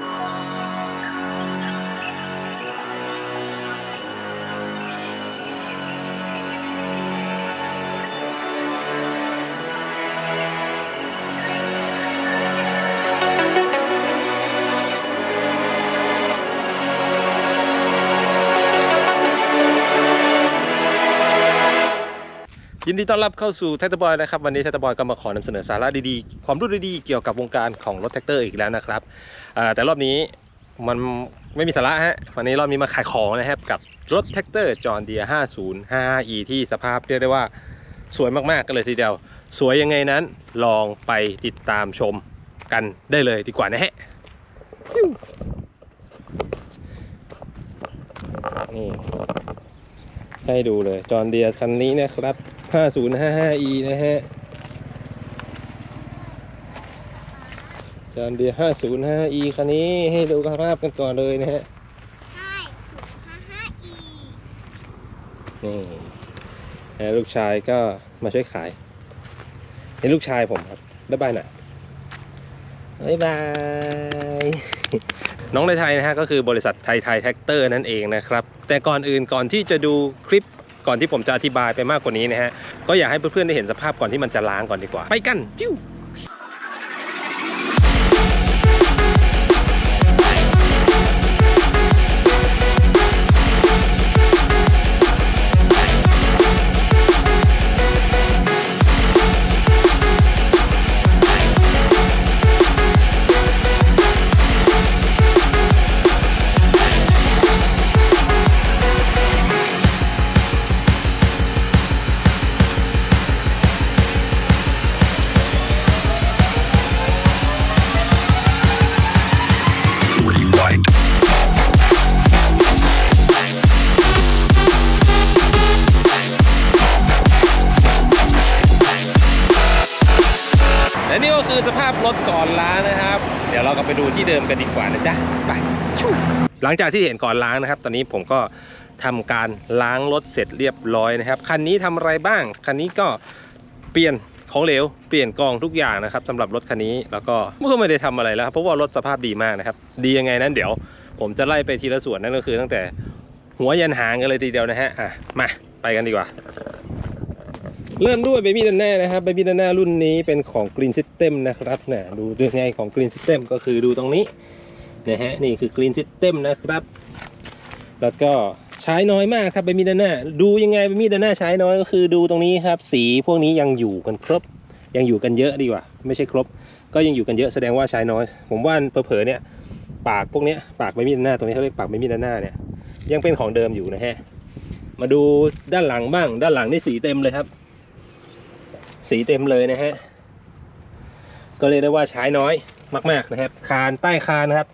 Bye. ยินดีต้อนรับเข้าสู่แท็กตบอยนะครับวันนี้แท็กตบอยก็มาขอนำเสนอสาระดีๆ ความรู้ดีๆเกี่ยวกับวงการของรถแท็กเตอร์อีกแล้วนะครับแต่รอบนี้มันไม่มีสาระฮะวันนี้รอบนี้มาขายของนะครับกับรถแท็กเตอร์จอห์นเดีย50 55e ที่สภาพเรียกได้ว่าสวยมากๆกันเลยทีเดียว สวยยังไงนั้นลองไปติดตามชมกันได้เลยดีกว่านะฮะนี่ให้ดูเลยจอห์นเดียคันนี้นะครับ 5055e นะฮะจอห์นเดีย 505e คันนี้ให้ดูสภาพกันก่อนเลยนะฮะใช่ศูนย์ห้าห้าอีนี่แล้วลูกชายก็มาช่วยขายนี่ลูกชายผมครับ บ๊ายบายหน่อยบ๊ายบาย น้องในไทยนะฮะก็คือบริษัทไทยไทยแท็กเตอร์นั่นเองนะครับ แต่ก่อนอื่นก่อนที่จะดูคลิป ก่อนที่ผมจะอธิบายไปมากกว่านี้นะฮะก็อยากให้เพื่อนๆได้เห็นสภาพก่อนที่มันจะล้างก่อนดีกว่า ไปกันจิ้ว ที่เดิมกันดีกว่านะจ๊ะไปชูหลังจากที่เห็นก่อนล้างนะครับ ตอนนี้ผมก็ทำการล้างรถเสร็จเรียบร้อยนะครับคันนี้ทำอะไรบ้างคันนี้ก็เปลี่ยนของเหลวเปลี่ยนกองทุกอย่างนะครับสำหรับรถคันนี้แล้วก็ไม่ได้ทำอะไรแล้วครับเพราะว่ารถสภาพดีมากนะครับ ดียังไงนั้นเดี๋ยว ผมจะไล่ไปทีละส่วนนั่นก็คือ ตั้งแต่หัวยันหางกันเลยทีเดียวนะฮะอะมาไปกันดีกว่า เริ่มด้วยเบบี้ดันแน่นะครับเบบี้ดันแน่รุ่นนี้เป็นของ Green System นะครับนะดูยังไงของ Green System ก็คือดูตรงนี้นะฮะนี่คือ Green System นะครับ แล้วก็ใช้น้อยมากครับเบบี้ดันแน่ดูยังไงเบบี้ดันแน่ใช้น้อยก็คือดูตรงนี้ครับ สีพวกนี้ยังอยู่กันครบ ยังอยู่กันเยอะดีกว่า ไม่ใช่ครบ ก็ยังอยู่กันเยอะแสดงว่าใช้น้อย ผมว่าเผลอๆเนี่ยปากพวกนี้ปากเบบี้ดันแน่ตรงนี้เขาเรียกปากเบบี้ดันแน่เนี่ยยังเป็นของเดิมอยู่นะฮะมาดูด้านหลังบ้าง ด้านหลังนี่สีเต็มเลยครับ สีเต็มเลยนะฮะ ก็เรียกได้ว่าใช้น้อยมาก ๆนะครับ คานใต้คานนะครับ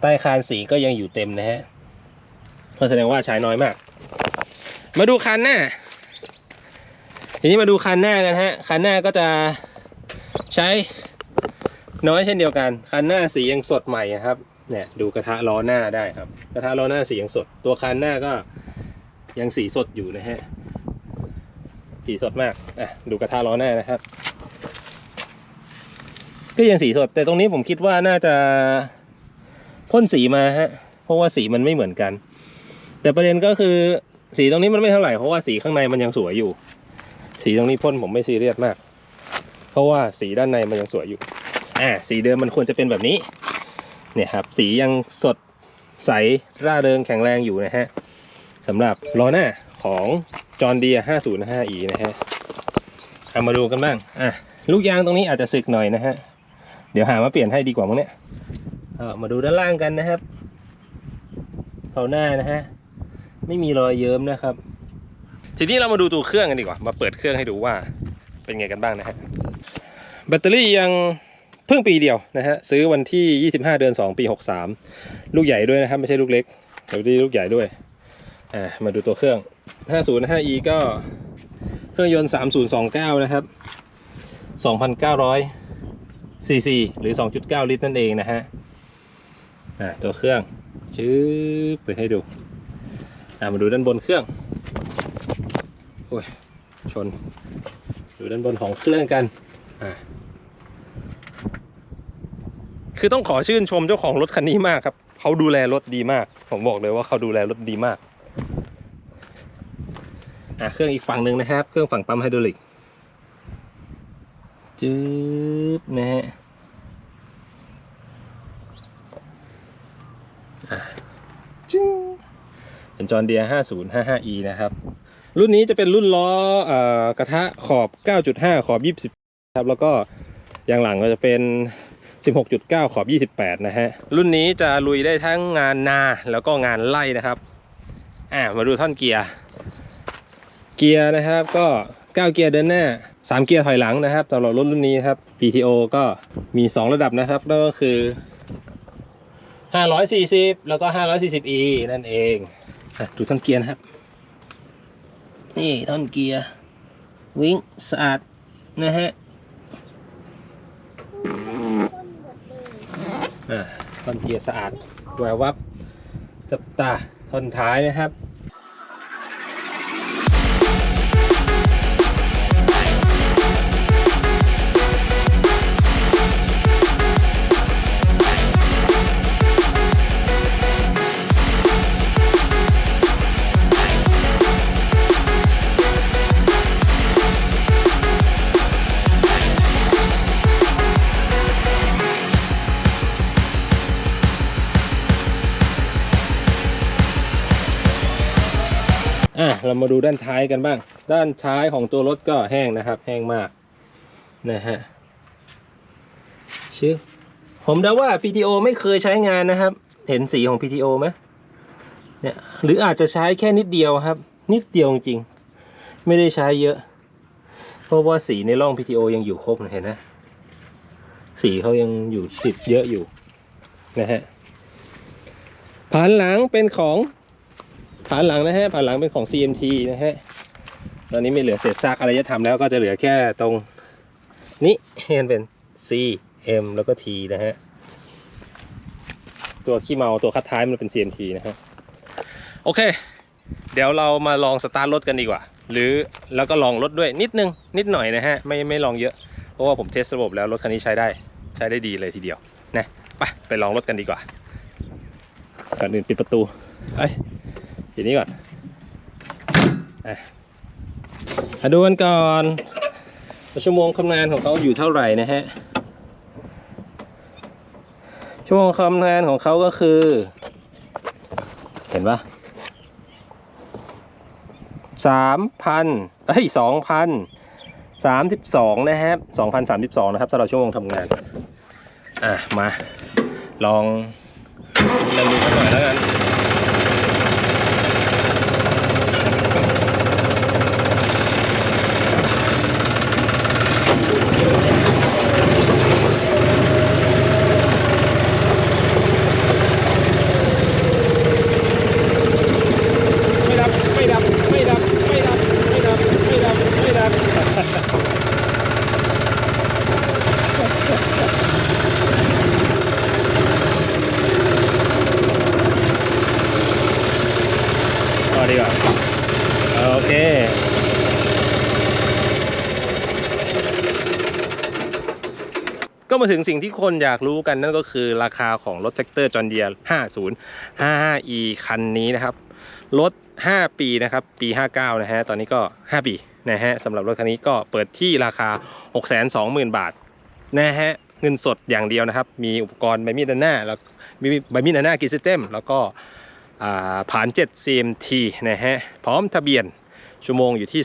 ใต้คานสีก็ยังอยู่เต็มนะฮะก็แสดงว่าใช้น้อยมาก มาดูคันหน้าทีนี้มาดูคันหน้ากันฮะ คันหน้าก็จะใช้น้อยเช่นเดียวกัน คันหน้าสียังสดใหม่นะครับ เนี่ยดูกระทะล้อหน้าได้ครับ กระทะล้อหน้าสียังสด ตัวคันหน้าก็ยังสีสดอยู่นะฮะ สีสดมากอะดูกระทะล้อหน้านะครับ ก็ยังสีสด แต่ตรงนี้ผมคิดว่าน่าจะพ่นสีมาฮะ เพราะว่าสีมันไม่เหมือนกัน แต่ประเด็นก็คือสีตรงนี้มันไม่เท่าไหร่เพราะว่าสีข้างในมันยังสวยอยู่ สีตรงนี้พ่นผมไม่ซีเรียสมาก เพราะว่าสีด้านในมันยังสวยอยู่อ่าสีเดิมมันควรจะเป็นแบบนี้ เนี่ยครับ สียังสดใสร่าเริงแข็งแรงอยู่นะฮะสำหรับล้อหน้าของ จอห์นเดีย 505e นะฮะเอามาดูกันบ้าง อะ ลูกยางตรงนี้อาจจะสึกหน่อยนะฮะ เดี๋ยวหามาเปลี่ยนให้ดีกว่ามั้งเนี่ยเอามาดูด้านล่างกันนะครับเผาหน้านะฮะ ไม่มีรอยเยิ้มนะครับ ทีนี้เรามาดูตัวเครื่องกันดีกว่า มาเปิดเครื่องให้ดูว่าเป็นไงกันบ้างนะฮะ แบตเตอรี่ยังเพิ่งปีเดียวนะฮะ ซื้อวันที่ 25 เดือน 2 ปี 63 ลูกใหญ่ด้วยนะครับ ไม่ใช่ลูกเล็กเดี๋ยวดีลูกใหญ่ด้วย อ่า มาดูตัวเครื่อง 505e ก็เครื่องยนต์ 3029 นะครับ 2,900ซีซีหรือ 2.9 ลิตรนั่นเองนะฮะอ่าตัวเครื่องชื้อเปิดให้ดูอ่ามาดูด้านบนเครื่องโอ้ยชน ดูด้านบนของเครื่องกันอ่าคือต้องขอชื่นชมเจ้าของรถคันนี้มากครับ เขาดูแลรถดีมาก ผมบอกเลยว่าเขาดูแลรถดีมาก อะเครื่องอีกฝั่งหนึ่งนะครับ เครื่องฝั่งปั๊มไฮดรอลิกจืบนะฮะจึ๊งเป็นจอห์นเดีย 5055e นะครับ รุ่นนี้จะเป็นรุ่นล้ออกระทะขอบ 9.5 ขอบ 20 ครับ แล้วก็อย่างหลังก็จะเป็น 16.9 ขอบ 28 นะฮะ รุ่นนี้จะลุยได้ทั้งงานนาแล้วก็งานไล่นะครับ อ่า มาดูท่อนเกียร์ เกียร์นะครับก็ 9 เกียร์เดินหน้า 3 เกียร์ถอยหลังนะครับสำหรับรถรุ่นนี้ครับ PTO ก็มี 2 ระดับนะครับนั่นก็คือ 540 แล้วก็ 540e นั่นเองดูท่อนเกียร์นะครับ นี่ท่อนเกียร์ วิ่งสะอาดนะฮะท่อนเกียร์สะอาดแวววับจับตาท่อนท้ายนะครับ อะเรามาดูด้านท้ายกันบ้าง ด้านท้ายของตัวรถก็แห้งนะครับ แห้งมากนะฮะชื่อผมเดาว่า PTO ไม่เคยใช้งานนะครับ เห็นสีของ PTO ไหมเนี่ยหรืออาจจะใช้แค่นิดเดียวครับ นิดเดียวจริงๆไม่ได้ใช้เยอะ เพราะว่าสีในร่อง PTO ยังอยู่ครบเห็นนะ สีเขายังอยู่ติดเยอะอยู่นะฮะผ่านหลังเป็นของ ผานหลังนะฮะผานหลังเป็นของ CMT นะฮะตอนนี้ไม่เหลือเศษซากอะไรจะทำแล้วก็จะเหลือแค่ตรงนี้มันเป็น C M แล้วก็ T นะฮะตัวขี้เมาตัวคัดท้ายมันเป็น CMT นะฮะโอเค เดี๋ยวเรามาลองสตาร์ทรถกันดีกว่า หรือแล้วก็ลองรถด้วยนิดนึงนิดหน่อยนะฮะไม่ไม่ลองเยอะเพราะว่าผมเทสระบบแล้วรถคันนี้ใช้ได้ใช้ได้ดีเลยทีเดียวนะไปไปลองรถกันดีกว่าก่อนอื่นปิดประตูเอ้ ทีนี้ก่อนอะมาดูกันก่อนชั่วโมงทำงานของเขาอยู่เท่าไหร่นะฮะ ชั่วโมงทำงานของเขาก็คือ เห็นปะสามพันเอ้ยสองพันสามสิบสองนะครับสองพันสามสิบสองนะครับสำหรับชั่วโมงทำงาน อะ มา ลองเล่นดูกันหน่อยแล้วกัน ไม่ดับ ไม่ดับ ไม่ดับ ไม่ดับ ไม่ดับ ไม่ดับ ไม่ดับ พอดีกว่าโอเค ก็มาถึงสิ่งที่คนอยากรู้กันนั่นก็คือราคาของรถแท็กเตอร์จอห์นเดียร์ 5055e คันนี้นะครับรถ 5 ปีนะครับ ปี 59 นะฮะ ตอนนี้ก็ 5 ปีนะฮะสำหรับรถคันนี้ก็เปิดที่ราคา 620,000 บาทนะฮะเงินสดอย่างเดียวนะครับ มีอุปกรณ์ใบมีดหน้าแล้วมีใบมีดหน้ากิซิเต็มแล้วก็ผ่าน 7 CMT นะฮะ พร้อมทะเบียน ชั่วโมงอยู่ที่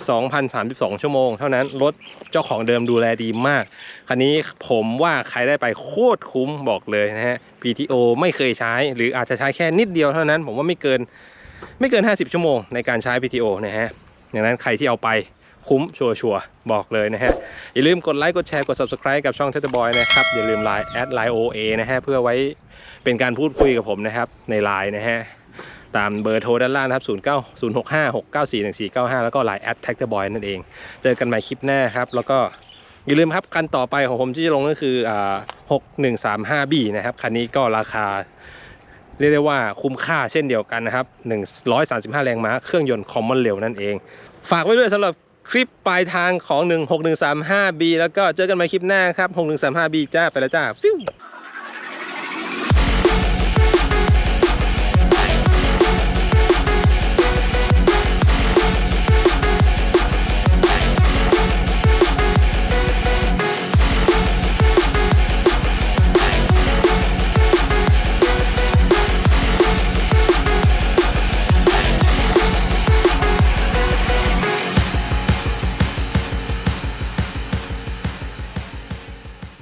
2,032 ชั่วโมง เท่านั้นรถเจ้าของเดิมดูแลดีมาก คันนี้ผมว่าใครได้ไปโคตรคุ้มบอกเลยนะฮะ PTO ไม่เคยใช้ หรืออาจจะใช้แค่นิดเดียวเท่านั้น ผมว่าไม่เกินไม่เกิน 50 ชั่วโมงในการใช้ PTO นะฮะดังนั้นใครที่เอาไปคุ้มชัวร์ๆบอกเลยนะฮะ อย่าลืมกดไลค์กดแชร์กด subscribe กับช่องเทตบอยนะครับ อย่าลืม Line แอดไลน์ OA นะฮะ เพื่อไว้เป็นการพูดคุยกับผมนะครับ ใน Line นะฮะ ตามเบอร์โทรด้านล่างนะครับ 0 9 0 6 5 6 9 4 1 4 9 5 แล้วก็ Line แอดแท็กเตอร์บอยนั่นเอง เจอกันใหม่คลิปหน้าครับ แล้วก็อย่าลืมครับ คันต่อไปของผมที่จะลงก็คืออ่า 6135B นะครับ คันนี้ก็ราคา เรียกได้ว่าคุ้มค่าเช่นเดียวกันนะครับ 135 แรงม้า เครื่องยนต์คอมมอนเร็วนั่นเอง ฝากไว้ด้วยสำหรับคลิปปลายทางของ 16135B แล้วก็เจอกันใหม่คลิปหน้าครับ 6135B จ้า ไปแล้วจ้าฟิว